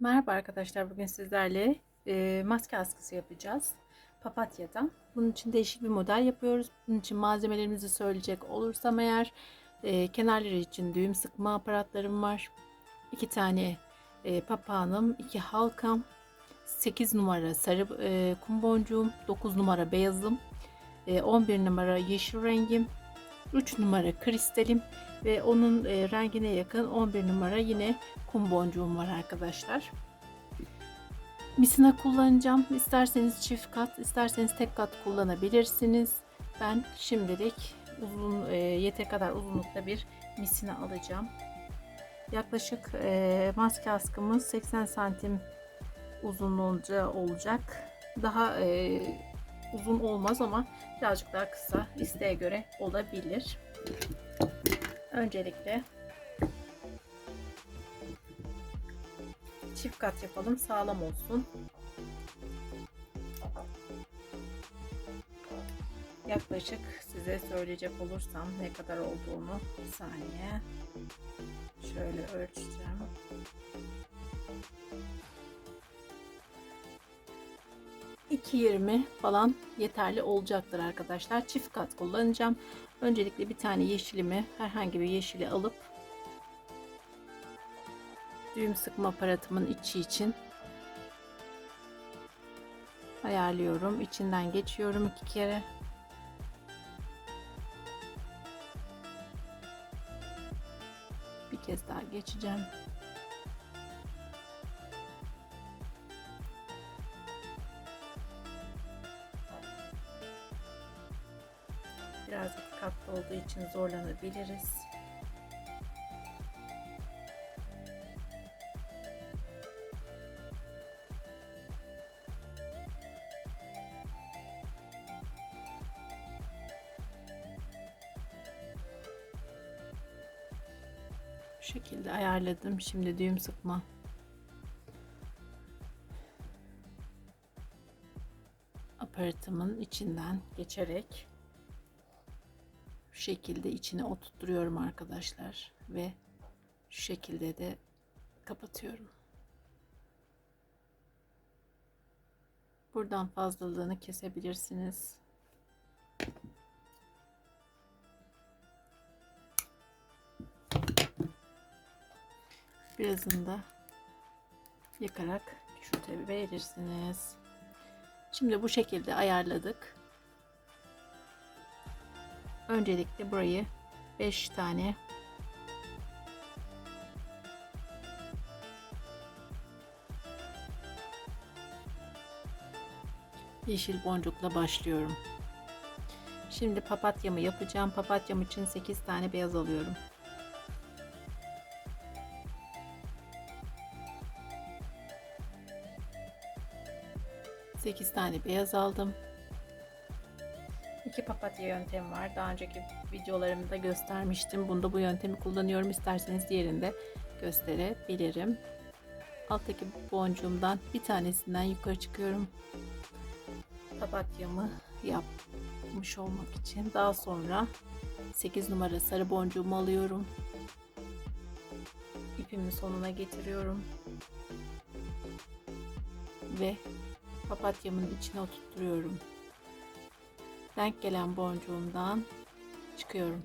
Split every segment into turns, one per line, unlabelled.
Merhaba arkadaşlar. Bugün sizlerle e, maske askısı yapacağız. Papatyadan. Bunun için değişik bir model yapıyoruz. Bunun için malzemelerimizi söyleyecek olursam eğer e, kenarları için düğüm sıkma aparatlarım var. 2 tane e, papağanım, 2 halkam, 8 numara sarı e, kum boncuğum, 9 numara beyazım, e, 11 numara yeşil rengim, 3 numara kristalim ve onun e, rengine yakın 11 numara yine kum boncuğum var arkadaşlar. Misina kullanacağım. İsterseniz çift kat, isterseniz tek kat kullanabilirsiniz. Ben şimdilik uzun e, yete kadar uzunlukta bir misina alacağım. Yaklaşık e, maske askımız 80 santim uzunluğunca olacak. Daha uzun olmaz ama birazcık daha kısa isteğe göre olabilir. Öncelikle çift kat yapalım sağlam olsun. Yaklaşık size söyleyecek olursam ne kadar olduğunu bir saniye şöyle ölçeceğim. ...2.20 falan yeterli olacaktır arkadaşlar. Çift kat kullanacağım. Öncelikle bir tane yeşilimi herhangi bir yeşili alıp düğüm sıkma aparatımın içi için ayarlıyorum. İçinden geçiyorum iki kere. Bir kez daha geçeceğim. Biraz iki katlı olduğu için zorlanabiliriz. Bu şekilde ayarladım. Şimdi düğüm sıkma. aparatımın içinden geçerek şekilde içine oturtuyorum arkadaşlar ve şu şekilde de kapatıyorum. Buradan fazlalığını kesebilirsiniz. Birazını da yakarak küçültebilirsiniz. Şimdi bu şekilde ayarladık. Öncelikle burayı 5 tane yeşil boncukla başlıyorum. Şimdi papatyamı yapacağım. Papatyam için 8 tane beyaz alıyorum. Sekiz tane beyaz aldım. İki papatya yöntemi var. Daha önceki videolarımda göstermiştim. Bunda bu yöntemi kullanıyorum. İsterseniz diğerinde gösterebilirim. Alttaki boncuğumdan bir tanesinden yukarı çıkıyorum. Papatyamı yapmış olmak için. Daha sonra 8 numara sarı boncuğumu alıyorum. İpimin sonuna getiriyorum. Ve papatyamın içine oturtuyorum denk gelen boncuğumdan çıkıyorum.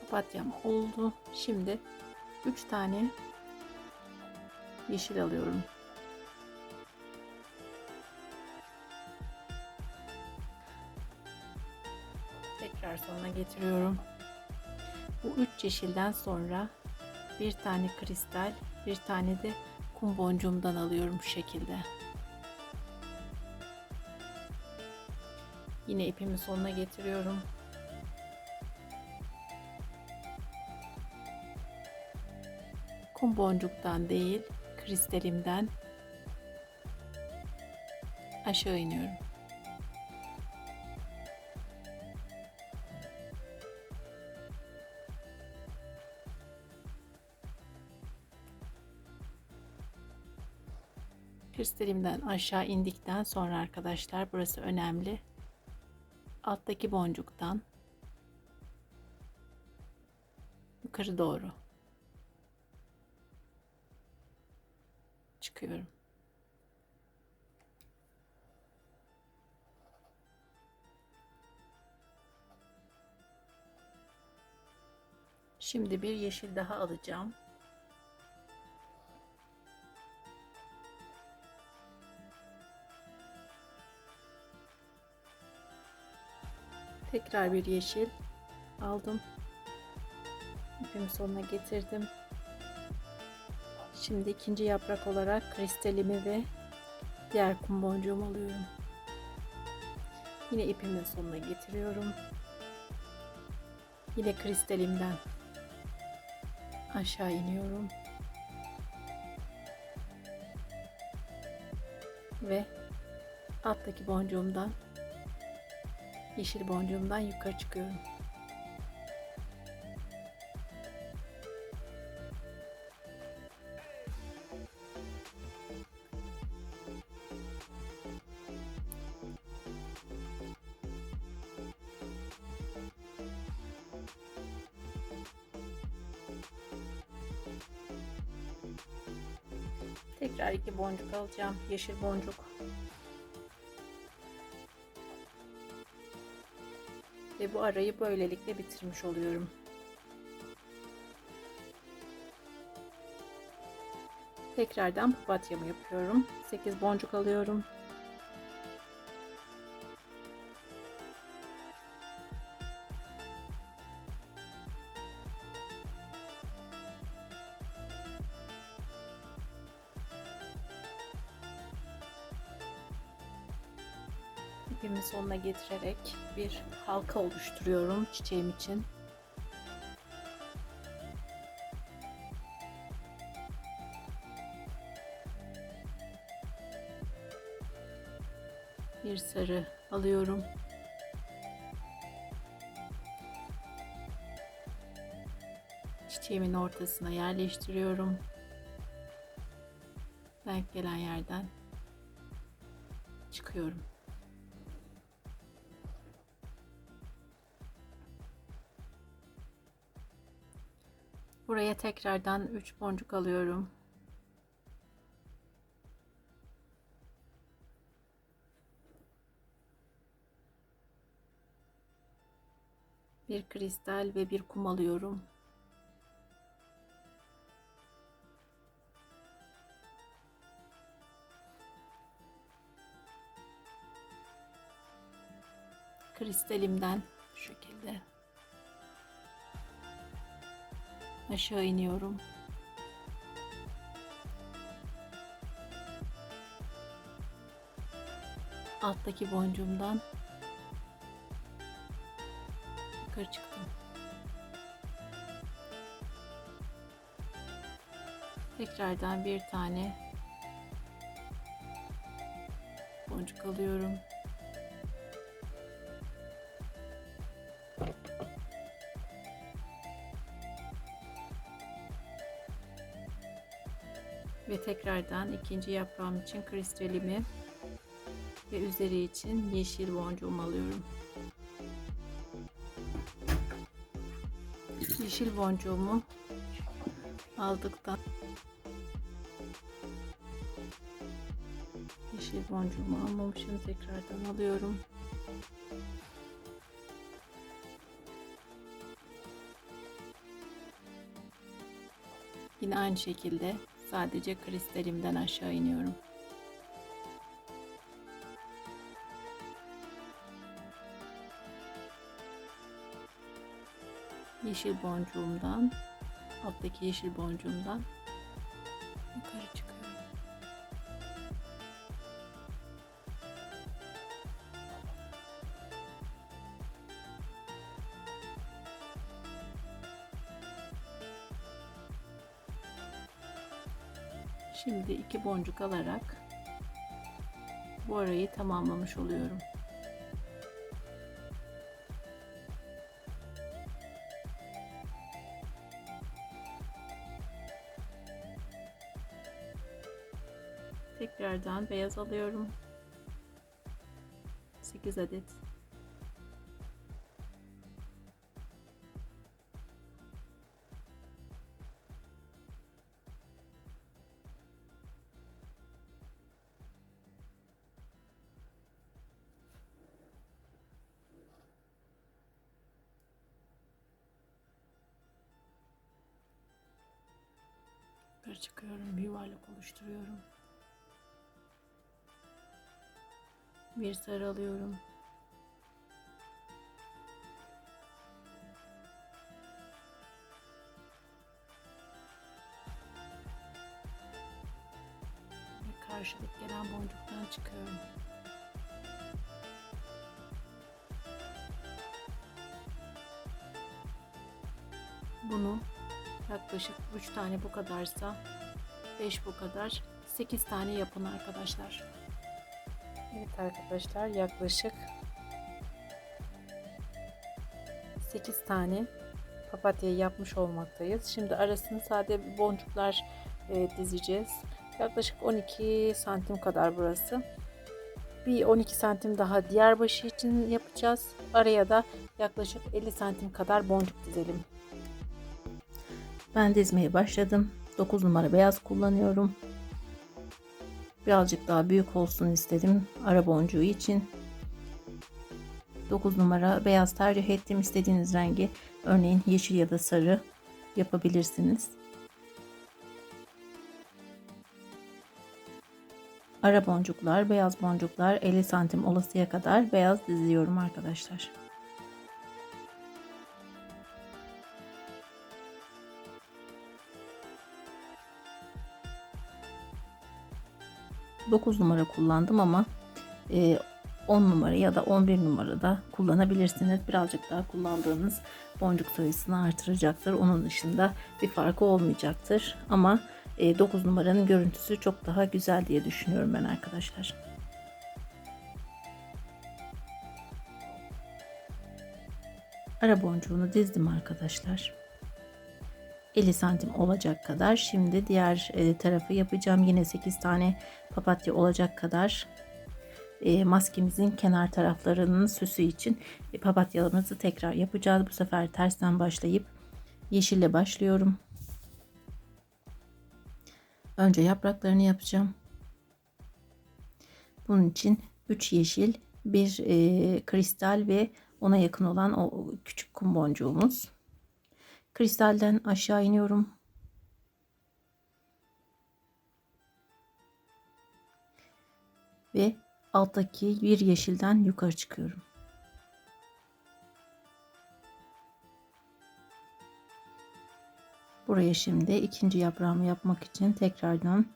Papatyam oldu. Şimdi 3 tane yeşil alıyorum. Tekrar sonuna getiriyorum. Bu 3 yeşilden sonra bir tane kristal, bir tane de kum boncuğumdan alıyorum şu şekilde. Yine ipimin sonuna getiriyorum. Kum boncuktan değil, kristalimden aşağı iniyorum. Kristalimden aşağı indikten sonra arkadaşlar burası önemli alttaki boncuktan yukarı doğru çıkıyorum. Şimdi bir yeşil daha alacağım. Tekrar bir yeşil aldım. İpimi sonuna getirdim. Şimdi ikinci yaprak olarak kristalimi ve diğer kum boncuğumu alıyorum. Yine ipimin sonuna getiriyorum. Yine kristalimden aşağı iniyorum. Ve alttaki boncuğumdan yeşil boncuğumdan yukarı çıkıyorum. Tekrar iki boncuk alacağım. Yeşil boncuk. Ve bu arayı böylelikle bitirmiş oluyorum. Tekrardan papatyamı yapıyorum. 8 boncuk alıyorum. Sonuna getirerek bir halka oluşturuyorum çiçeğim için. Bir sarı alıyorum. Çiçeğimin ortasına yerleştiriyorum. Denk gelen yerden çıkıyorum. Buraya tekrardan 3 boncuk alıyorum. Bir kristal ve bir kum alıyorum. Kristalimden şu şekilde aşağı iniyorum. Alttaki boncuğumdan yukarı çıktım. Tekrardan bir tane boncuk alıyorum. Ve tekrardan ikinci yaprağım için kristalimi ve üzeri için yeşil boncuğumu alıyorum. Yeşil boncuğumu aldıktan yeşil boncuğumu almamışım tekrardan alıyorum. Yine aynı şekilde Sadece kristalimden aşağı iniyorum. Yeşil boncuğumdan, alttaki yeşil boncuğumdan Şimdi iki boncuk alarak bu arayı tamamlamış oluyorum. Tekrardan beyaz alıyorum. 8 adet. Yukarı çıkıyorum. Bir yuvarlak oluşturuyorum. Bir sarı alıyorum. Ve karşılık gelen boncuktan çıkıyorum. Bunu yaklaşık 3 tane bu kadarsa 5 bu kadar 8 tane yapın arkadaşlar. Evet arkadaşlar yaklaşık 8 tane papatyayı yapmış olmaktayız. Şimdi arasını sade boncuklar e, dizeceğiz. Yaklaşık 12 santim kadar burası. Bir 12 santim daha diğer başı için yapacağız. Araya da yaklaşık 50 santim kadar boncuk dizelim. Ben dizmeye başladım. 9 numara beyaz kullanıyorum. Birazcık daha büyük olsun istedim ara boncuğu için. 9 numara beyaz tercih ettim. İstediğiniz rengi örneğin yeşil ya da sarı yapabilirsiniz. Ara boncuklar, beyaz boncuklar 50 santim olasıya kadar beyaz diziyorum arkadaşlar. 9 numara kullandım ama 10 e, numara ya da 11 numara da kullanabilirsiniz. Birazcık daha kullandığınız boncuk sayısını artıracaktır. Onun dışında bir farkı olmayacaktır. Ama 9 e, numaranın görüntüsü çok daha güzel diye düşünüyorum ben arkadaşlar. Ara boncuğunu dizdim arkadaşlar. 50 santim olacak kadar. Şimdi diğer e, tarafı yapacağım. Yine 8 tane papatya olacak kadar e, maskemizin kenar taraflarının süsü için e, papatyalarımızı tekrar yapacağız. Bu sefer tersten başlayıp yeşille başlıyorum. Önce yapraklarını yapacağım. Bunun için 3 yeşil, bir e, kristal ve ona yakın olan o küçük kum boncuğumuz. Kristalden aşağı iniyorum. Ve alttaki bir yeşilden yukarı çıkıyorum. Buraya şimdi ikinci yaprağımı yapmak için tekrardan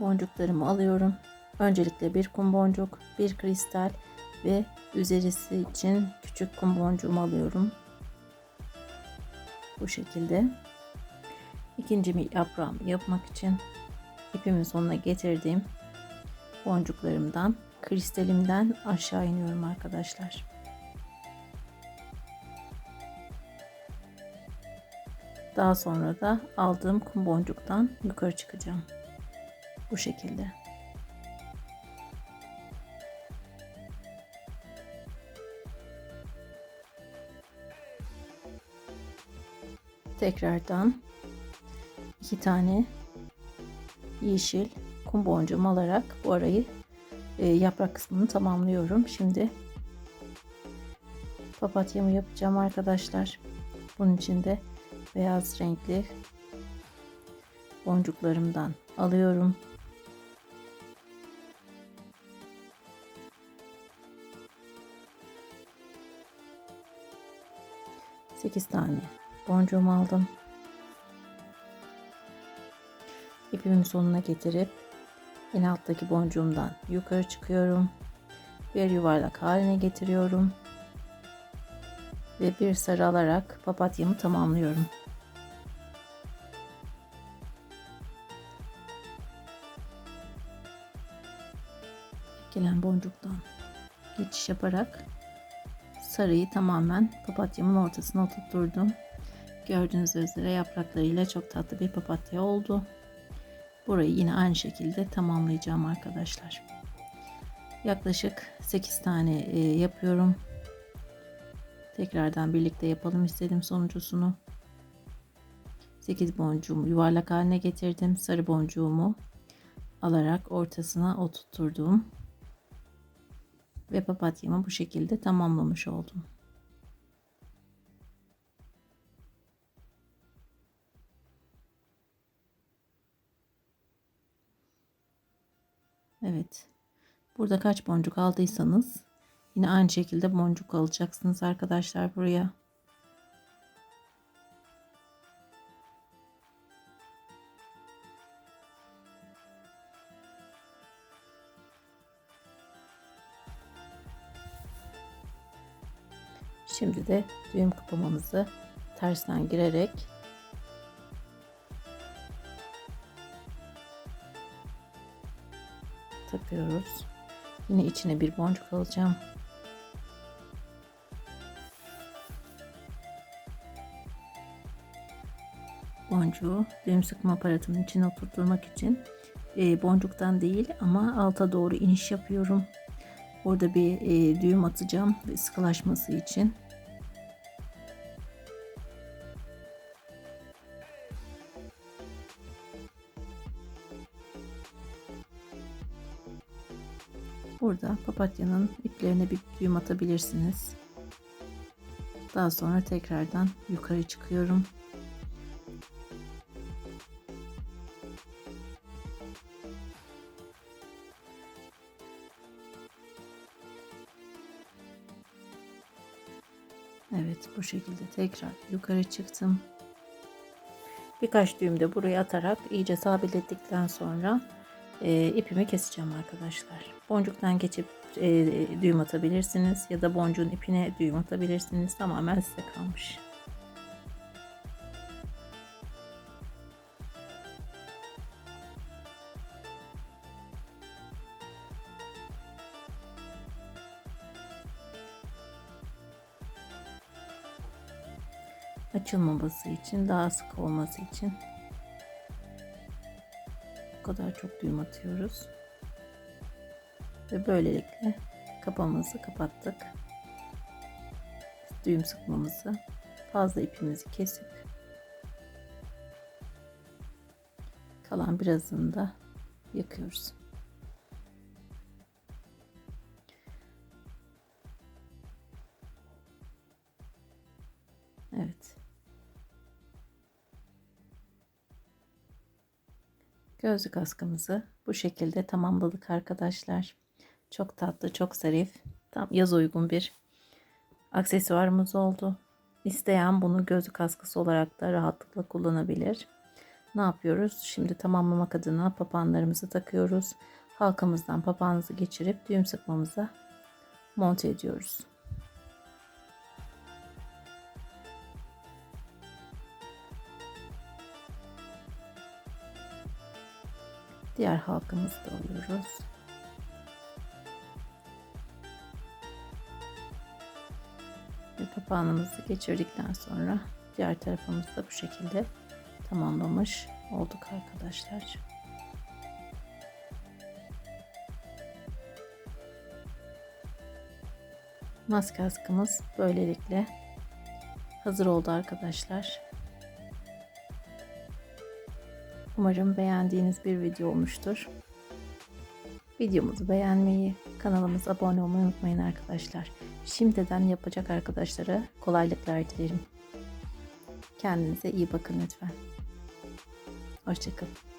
boncuklarımı alıyorum. Öncelikle bir kum boncuk, bir kristal ve üzerisi için küçük kum boncuğumu alıyorum. Bu şekilde. İkinci bir yaprağımı yapmak için ipimin sonuna getirdiğim boncuklarımdan kristalimden aşağı iniyorum arkadaşlar. Daha sonra da aldığım kum boncuktan yukarı çıkacağım. Bu şekilde. Tekrardan iki tane yeşil kum boncuğumu alarak bu arayı e, yaprak kısmını tamamlıyorum. Şimdi papatyamı yapacağım arkadaşlar. Bunun için de beyaz renkli boncuklarımdan alıyorum. Sekiz tane boncuğumu aldım. İpimin sonuna getirip en alttaki boncuğumdan yukarı çıkıyorum. Bir yuvarlak haline getiriyorum. Ve bir sarı alarak papatyamı tamamlıyorum. Gelen boncuktan geçiş yaparak sarıyı tamamen papatyamın ortasına oturtturdum. Gördüğünüz üzere yapraklarıyla çok tatlı bir papatya oldu. Burayı yine aynı şekilde tamamlayacağım arkadaşlar. Yaklaşık 8 tane e, yapıyorum. Tekrardan birlikte yapalım istedim sonuncusunu. 8 boncuğumu yuvarlak haline getirdim. Sarı boncuğumu alarak ortasına oturtturdum. Ve papatyamı bu şekilde tamamlamış oldum. Burada kaç boncuk aldıysanız yine aynı şekilde boncuk alacaksınız arkadaşlar buraya. Şimdi de düğüm kapamamızı tersten girerek takıyoruz. Yine içine bir boncuk alacağım. Boncuğu düğüm sıkma aparatının içine oturtmak için e, boncuktan değil ama alta doğru iniş yapıyorum. Orada bir e, düğüm atacağım ve sıkılaşması için. Burada papatyanın iplerine bir düğüm atabilirsiniz. Daha sonra tekrardan yukarı çıkıyorum. Evet bu şekilde tekrar yukarı çıktım. Birkaç düğüm de buraya atarak iyice sabitledikten sonra e, ipimi keseceğim arkadaşlar. Boncuktan geçip e, düğüm atabilirsiniz ya da boncuğun ipine düğüm atabilirsiniz. Tamamen size kalmış. açılmaması için daha sık olması için bu kadar çok düğüm atıyoruz. Ve böylelikle kapağımızı kapattık. Düğüm sıkmamızı fazla ipimizi kesip kalan birazını da yakıyoruz Gözlük askımızı bu şekilde tamamladık arkadaşlar. Çok tatlı, çok zarif. Tam yaz uygun bir aksesuarımız oldu. İsteyen bunu gözlük askısı olarak da rahatlıkla kullanabilir. Ne yapıyoruz? Şimdi tamamlamak adına papağanlarımızı takıyoruz. Halkamızdan papağanımızı geçirip düğüm sıkmamıza monte ediyoruz. Diğer halkamızı da alıyoruz. Ve papağanımızı geçirdikten sonra diğer tarafımızı da bu şekilde tamamlamış olduk arkadaşlar. Maske askımız böylelikle hazır oldu arkadaşlar. Umarım beğendiğiniz bir video olmuştur. Videomuzu beğenmeyi, kanalımıza abone olmayı unutmayın arkadaşlar. Şimdiden yapacak arkadaşlara kolaylıklar dilerim. Kendinize iyi bakın lütfen. Hoşçakalın.